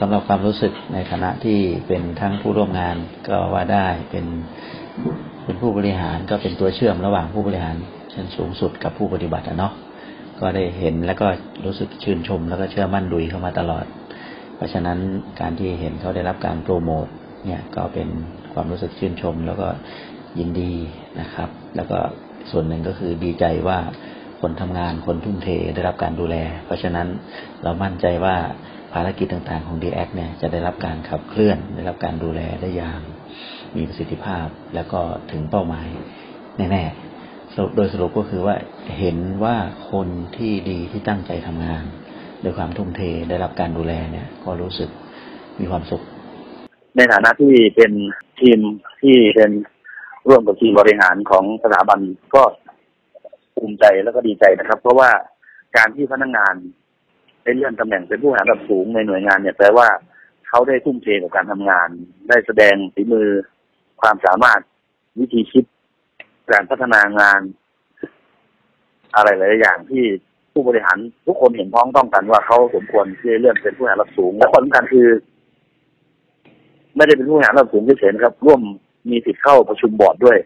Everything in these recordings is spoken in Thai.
สำหรับความรู้สึกในฐานะที่เป็นทั้งผู้ร่วมงานก็ว่าได้เป็นเป็นผู้บริหารก็เป็นตัวเชื่อมระหว่างผู้บริหารชั้นสูงสุดกับผู้ปฏิบัติอะเนาะก็ได้เห็นแล้วก็รู้สึกชื่นชม แล้วก็เชื่อมั่นดุยเข้ามาตลอด เพราะฉะนั้นการที่เห็นเขาได้รับการโปรโมทเนี่ยก็เป็นความรู้สึกชื่นชม แล้วก็ยินดีนะครับ แล้วก็ส่วนหนึ่งก็คือดีใจว่า คนทำงานคนทุ่มเทได้รับการดูแล เพราะฉะนั้นเรามั่นใจว่าภารกิจต่างๆของ d แอเนี่ยจะได้รับการขับเคลื่อน ได้รับการดูแลได้อย่างมีประสิทธิภาพแล้วก็ถึงเป้าหมาย แน่ๆโดยสรุปก็คือว่าเห็นว่าคนที่ดีที่ตั้งใจทำงานโดยความทุ่มเทได้รับการดูแลเนี่ย ก็รู้สึกมีความสุข ในฐานะที่เป็นทีมที่เป็นร่วมกับทีมบริหารของสถาบันก็ ภูมิใจแล้วก็ดีใจนะครับ เพราะว่าการที่พนักงงานได้เลื่อนตำแหน่งเป็นผู้บริหารระดับสูงในหน่วยงานเนี่ยแปลว่าเขาได้ทุ่มเทกับการทำงาน ได้แสดงฝีมือความสามารถวิธีคิด การพัฒนางาน อะไรหลายอย่างที่ผู้บริหารทุกคนเห็นพ้องต้องกันว่าเขาสมควรที่จะเลื่อนเป็นผู้บริหารระดับสูง และความสำคัญคือ ไม่ได้เป็นผู้บริหารระดับสูงเฉยๆนะครับ ร่วมมีสิทธิ์เข้าประชุมบอร์ดด้วย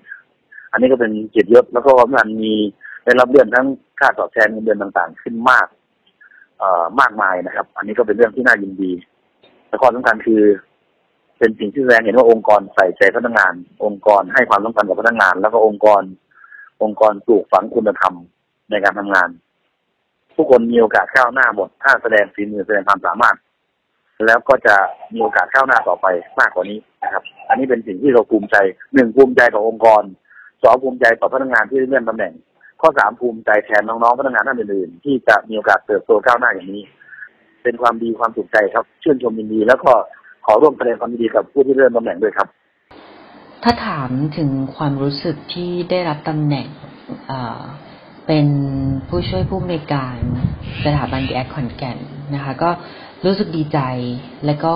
อันนี้ก็เป็นเกียรติยศแล้วก็ความสำคัญมี ได้รับเลื่อนทั้งค่าตอบแทนเงินเดือนต่างๆ ขึ้นมาก เอ่อมากมายนะครับ อันนี้ก็เป็นเรื่องที่น่ายินดีและข้อสำคัญคือ เป็นสิ่งที่แสดงเห็นว่าองค์กรใส่ใจพนักงาน องค์กรให้ความสำคัญกับพนักงาน แล้วก็องค์กร องค์กรปลูกฝังคุณธรรมในการทำงานทุกคนมีโอกาสก้าวหน้าหมดถ้าแสดงฝีมือแสดงความสามารถ แล้วก็จะมีโอกาสก้าวหน้าต่อไปมากกว่านี้นะครับ อันนี้เป็นสิ่งที่เราภูมิใจหนึ่งภูมิใจต่อองค์กรสองภูมิใจต่อพนักงานที่ได้เลื่อนตำแหน่ง ข้อสามภูมิใจแทนน้องๆพนักงานท่านอื่นๆที่จะมีโอกาสเติบโตก้าวหน้าอย่างนี้ เป็นความดีความสุขใจครับ ชื่นชมยินดี แล้วก็ขอร่วมแสดงความยินดีกับผู้ที่เลื่อนตำแหน่งด้วยครับ ถ้าถามถึงความรู้สึกที่ได้รับตำแหน่งเป็นผู้ช่วยผู้อำนวยการสถาบันดีแอคขอนแก่นนะคะ ก็รู้สึกดีใจและก็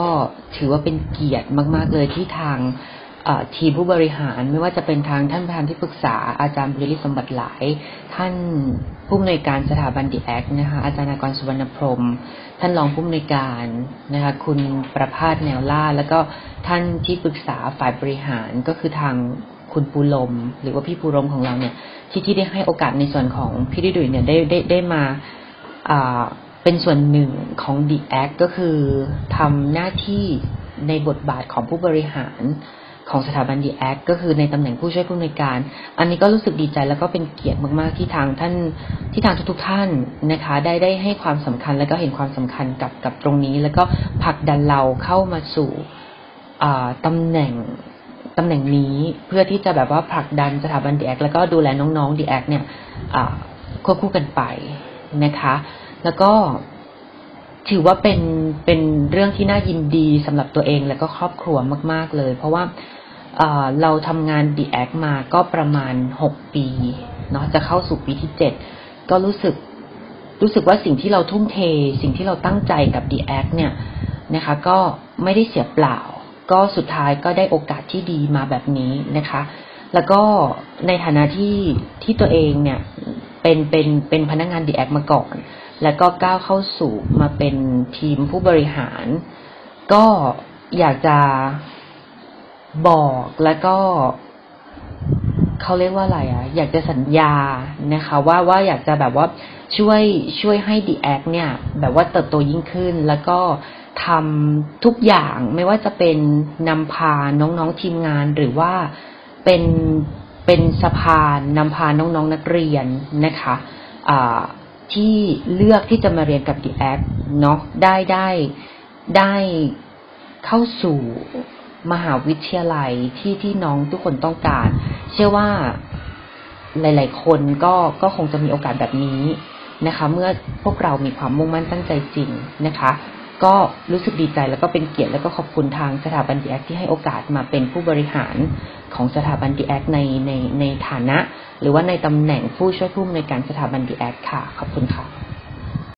ถือว่าเป็นเกียรติมาก ๆ เลยที่ทาง ทีมผู้บริหารไม่ว่าจะเป็นทางท่านประธานที่ปรึกษาอาจารย์บริลิสมบัติหลาย ท่านผู้อำนวยการสถาบันดีแอคนะคะอาจารย์นากรสุวรรณพรม ท่านรองผู้อำนวยการนะคะคุณประภาสแนวล่า แล้วก็ท่านที่ปรึกษาฝ่ายบริหารก็คือทางคุณปูลม หรือว่าพี่ปูลมของเราเนี่ยที่ที่ได้ให้โอกาสในส่วนของพี่ดิดุยเนี่ยได้ได้ได้มาอ่าเป็นส่วนหนึ่งของ The Act ก็คือทำหน้าที่ในบทบาทของผู้บริหาร ของสถาบัน The Act ก็คือในตำแหน่งผู้ช่วยผู้อำนวยการ อันนี้ก็รู้สึกดีใจแล้วก็เป็นเกียรติมาก ๆ ที่ทางท่านที่ทางทุก ๆ ท่านนะคะ ได้ได้ให้ความสำคัญแล้วก็เห็นความสำคัญกับกับตรงนี้ แล้วก็ผลักดันเราเข้ามาสู่อ่าตำแหน่งตำแหน่งนี้เพื่อที่จะแบบว่าผลักดันสถาบันดีแอคแล้วก็ดูแลน้องๆดีแอคเนี่ยควบคู่กันไปนะคะ แล้วก็ถือว่าเป็นเป็นเรื่องที่น่ายินดีสำหรับตัวเองแล้วก็ครอบครัวมาก ๆ เลย เพราะว่า เราทำงานดีแอคมาก็ประมาณหกปีเนาะจะเข้าสู่ปีที่เจ็ดก็รู้สึกรู้สึกว่าสิ่งที่เราทุ่มเท สิ่งที่เราตั้งใจกับดีแอคเนี่ยนะคะ ก็ไม่ได้เสียเปล่า ก็สุดท้ายก็ได้โอกาสที่ดีมาแบบนี้นะคะ แล้วก็ในฐานะที่ที่ตัวเองเนี่ยเป็นเป็นเป็นพนักงานดีแอคมาก่อน แล้วก็ก้าวเข้าสู่มาเป็นทีมผู้บริหาร ก็อยากจะ บอกแล้วก็เขาเรียกว่าอะไรอะอยากจะสัญญานะคะ ว่าว่าอยากจะแบบว่าช่วยช่วยให้ดีแอคเนี่ย แบบว่าเติบโตยิ่งขึ้น แล้วก็ทำทุกอย่างไม่ว่าจะเป็นนำพาน้องๆทีมงานหรือว่าเป็นเป็นสะพานนำพาน้องๆนนักเรียนนะคะะที่เลือกที่จะมาเรียนกับดีแอคเนาะได้ได้ได้เข้าสู่ มหาวิทยาลัยที่ที่น้องทุกคนต้องการ เชื่อว่าหลาย ๆ คนก็ก็คงจะมีโอกาสแบบนี้นะคะ เมื่อพวกเรามีความมุ่งมั่นตั้งใจจริงนะคะ ก็รู้สึกดีใจแล้วก็เป็นเกียรติแล้วก็ขอบคุณทางสถาบันดีแอคที่ให้โอกาสมาเป็นผู้บริหารของสถาบันดีแอคในในในฐานะ หรือว่าในตำแหน่งผู้ช่วยผู้อำนวยการสถาบันดีแอคค่ะ ขอบคุณค่ะ